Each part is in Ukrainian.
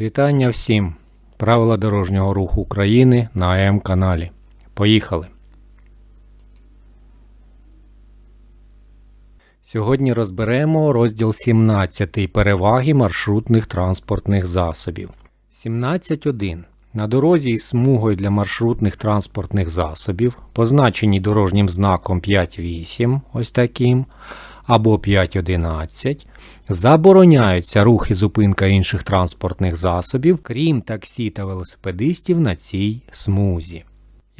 Вітання всім! Правила дорожнього руху України на АМ каналі. Поїхали! Сьогодні розберемо розділ 17 переваги маршрутних транспортних засобів. 17.1. На дорозі із смугою для маршрутних транспортних засобів, позначеній дорожнім знаком 5.8, ось таким, або 5.11, забороняються рух і зупинка інших транспортних засобів, крім таксі та велосипедистів на цій смузі.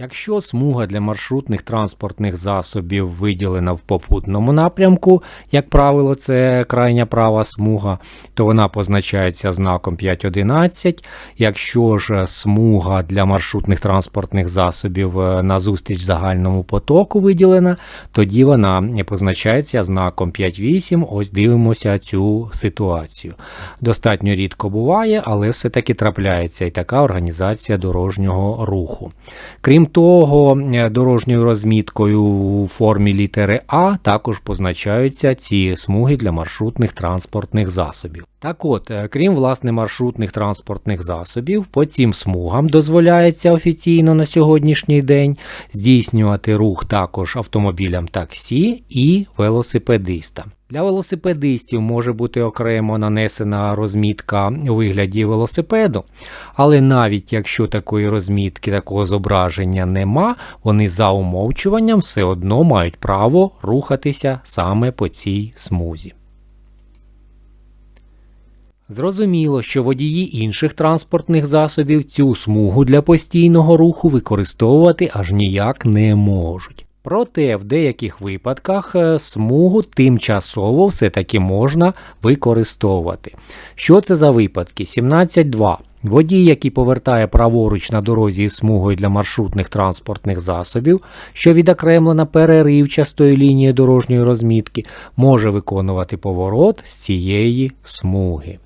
Якщо смуга для маршрутних транспортних засобів виділена в попутному напрямку, як правило, це крайня права смуга, то вона позначається знаком 5.11. Якщо ж смуга для маршрутних транспортних засобів е, назустріч загальному потоку виділена, тоді вона позначається знаком 5.8. Ось дивимося цю ситуацію. Достатньо рідко буває, але все-таки трапляється і така організація дорожнього руху. Крім того, е, дорожньою розміткою у формі літери А також позначаються ці смуги для маршрутних транспортних засобів. Так от, е, крім власне маршрутних транспортних засобів, по цим смугам дозволяється офіційно на сьогоднішній день здійснювати рух також автомобілям таксі і велосипедистам. Для велосипедистів може бути окремо нанесена розмітка у вигляді велосипеду, але навіть якщо такої розмітки, такого зображення нема, вони за умовчуванням все одно мають право рухатися саме по цій смузі. Зрозуміло, що водії інших транспортних засобів цю смугу для постійного руху використовувати аж ніяк не можуть. Проте в деяких випадках е, смугу тимчасово все-таки можна використовувати. Що це за випадки? 17.2. Водій, який повертає праворуч на дорозі із смугою для маршрутних транспортних засобів, що відокремлена переривчастою лінією дорожньої розмітки, може виконувати поворот з цієї смуги.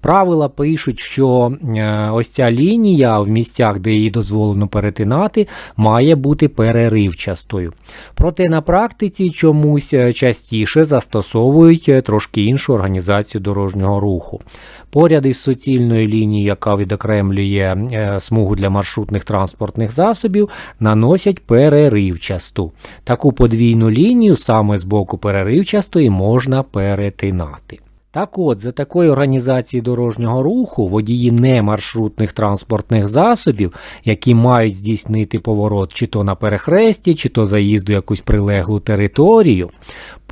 Правила пишуть, що е, ось ця лінія в місцях, де її дозволено перетинати, має бути переривчастою. Проте на практиці чомусь е, частіше застосовують е, трошки іншу організацію дорожнього руху. Поряд із суцільною лінією, яка відокремлює смугу для маршрутних транспортних засобів, наносять переривчасту. Таку подвійну лінію саме з боку переривчастої можна перетинати. Так от, за такої організації дорожнього руху водії немаршрутних транспортних засобів, які мають здійснити поворот чи то на перехресті, чи то заїзду якусь прилеглу територію,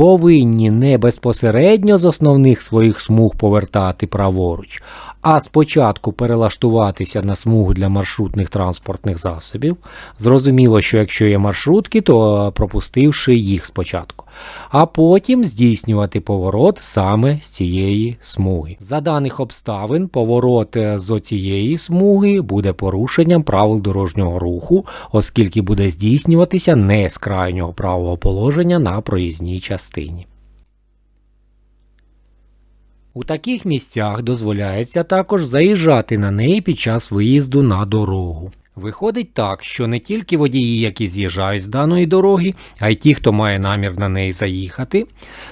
повинні не безпосередньо з основних своїх смуг повертати праворуч, а спочатку перелаштуватися на смугу для маршрутних транспортних засобів. Зрозуміло, що якщо є маршрутки, то пропустивши їх спочатку, а потім здійснювати поворот саме з цієї смуги. За даних обставин, поворот е, з оцієї смуги буде порушенням правил дорожнього руху, оскільки буде здійснюватися не з крайнього правого положення на проїзній частині. У таких місцях дозволяється також заїжджати на неї під час виїзду на дорогу. Виходить так, що не тільки водії, які з'їжджають з даної дороги, а й ті, хто має намір на неї заїхати,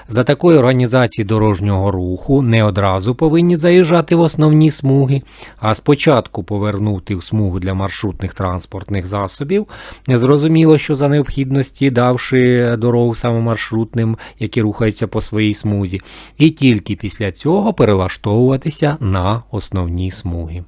за такої організації дорожнього руху не одразу повинні заїжджати в основні смуги, а спочатку повернути в смугу для маршрутних транспортних засобів. Зрозуміло, що за необхідності давши дорогу саме маршрутним, які рухаються по своїй смузі, і тільки після цього перелаштовуватися на основні смуги.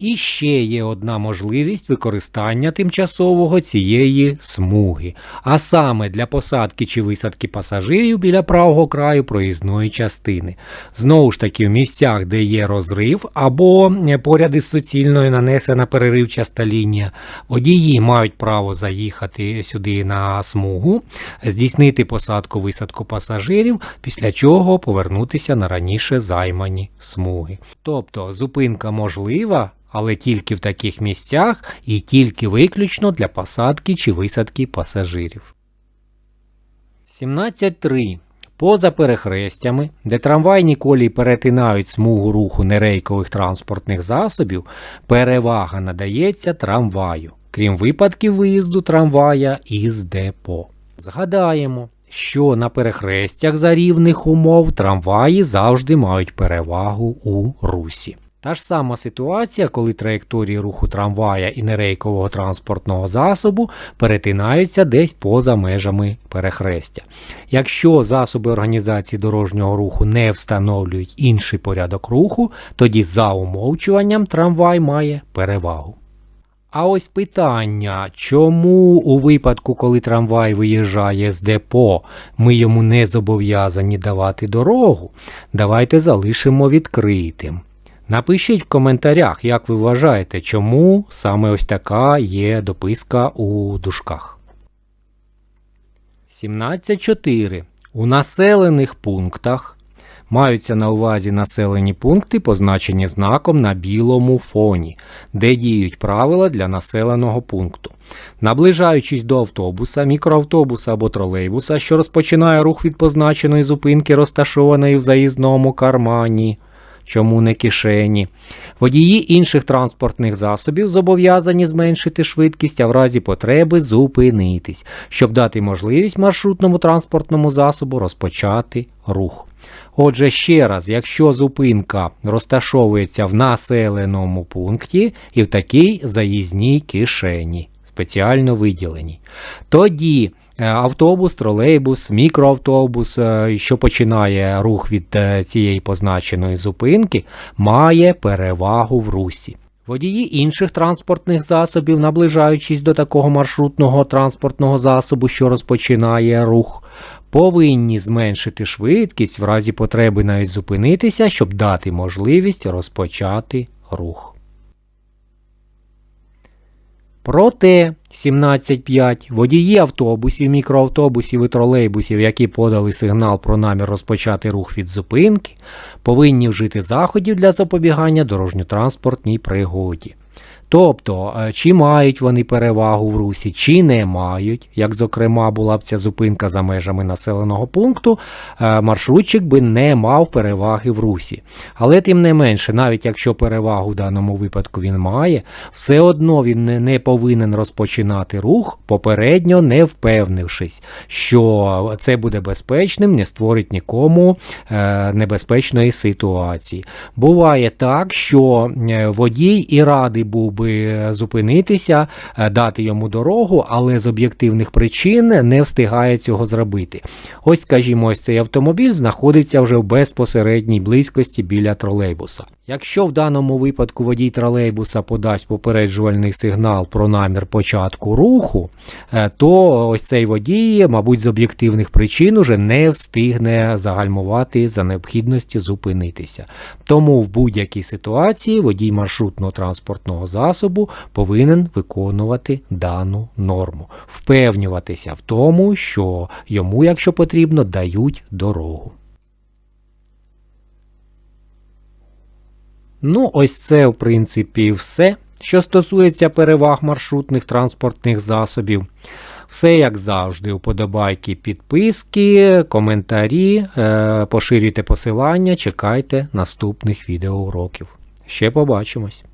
І ще є одна можливість використання тимчасового цієї смуги, а саме для посадки чи висадки пасажирів біля правого краю проїзної частини. Знову ж таки, в місцях, де є розрив, або поряд із суцільною нанесена переривчаста лінія, водії мають право заїхати сюди на смугу, здійснити посадку висадку пасажирів, після чого повернутися на раніше займані смуги. Тобто зупинка можлива але тільки в таких місцях і тільки виключно для посадки чи висадки пасажирів. 17.3. Поза перехрестями, де трамвайні колії перетинають смугу руху нерейкових транспортних засобів, перевага надається трамваю, крім випадків виїзду трамвая із депо. Згадаємо, що на перехрестях за рівних умов трамваї завжди мають перевагу у русі. Та ж сама ситуація, коли траєкторії руху трамвая і нерейкового транспортного засобу перетинаються десь поза межами перехрестя. Якщо засоби організації дорожнього руху не встановлюють інший порядок руху, тоді за умовчуванням трамвай має перевагу. А ось питання, чому у випадку, коли трамвай виїжджає з депо, ми йому не зобов'язані давати дорогу, давайте залишимо відкритим. Напишіть в коментарях, як ви вважаєте, чому саме ось така є дописка у дужках. 17.4. У населених пунктах маються на увазі населені пункти, позначені знаком на білому фоні, де діють правила для населеного пункту. Наближаючись до автобуса, мікроавтобуса або тролейбуса, що розпочинає рух від позначеної зупинки, розташованої в заїзному кармані. Чому не кишені? Водії інших транспортних засобів зобов'язані зменшити швидкість, а в разі потреби зупинитись, щоб дати можливість маршрутному транспортному засобу розпочати рух. Отже, ще раз, якщо зупинка розташовується в населеному пункті і в такій заїзній кишені, спеціально виділеній, тоді автобус, тролейбус, мікроавтобус, е, що починає рух від е, цієї позначеної зупинки, має перевагу в русі. Водії інших транспортних засобів, наближаючись до такого маршрутного транспортного засобу, що розпочинає рух, повинні зменшити швидкість в разі потреби навіть зупинитися, щоб дати можливість розпочати рух. Проте 17.5 водії автобусів, мікроавтобусів і тролейбусів, які подали сигнал про намір розпочати рух від зупинки, повинні вжити заходів для запобігання дорожньо-транспортній пригоді. Тобто, е, чи мають вони перевагу в русі, чи не мають, як зокрема була б ця зупинка за межами населеного пункту, е, маршрутчик би не мав переваги в русі. Але тим не менше, навіть якщо перевагу в даному випадку він має, все одно він не, не повинен розпочинати рух, попередньо не впевнившись, що це буде безпечним, не створить нікому е, небезпечної ситуації. Буває так, що водій і радий був би зупинитися, е, дати йому дорогу, але з об'єктивних причин не встигає цього зробити. Ось, скажімо, ось цей автомобіль знаходиться вже в безпосередній близькості біля тролейбуса. Якщо в даному випадку водій тролейбуса подасть попереджувальний сигнал про намір початку руху, е, то ось цей водій, мабуть, з об'єктивних причин уже не встигне загальмувати за необхідності зупинитися. Тому в будь-якій ситуації водій маршрутного транспортного засобу повинен виконувати дану норму, впевнюватися в тому, що йому, якщо потрібно, дають дорогу. Ну, ось це, в принципі, все, що стосується переваг маршрутних транспортних засобів. Все, як завжди, уподобайки, підписки, коментарі, е, поширюйте посилання, чекайте наступних відеоуроків. Ще побачимось!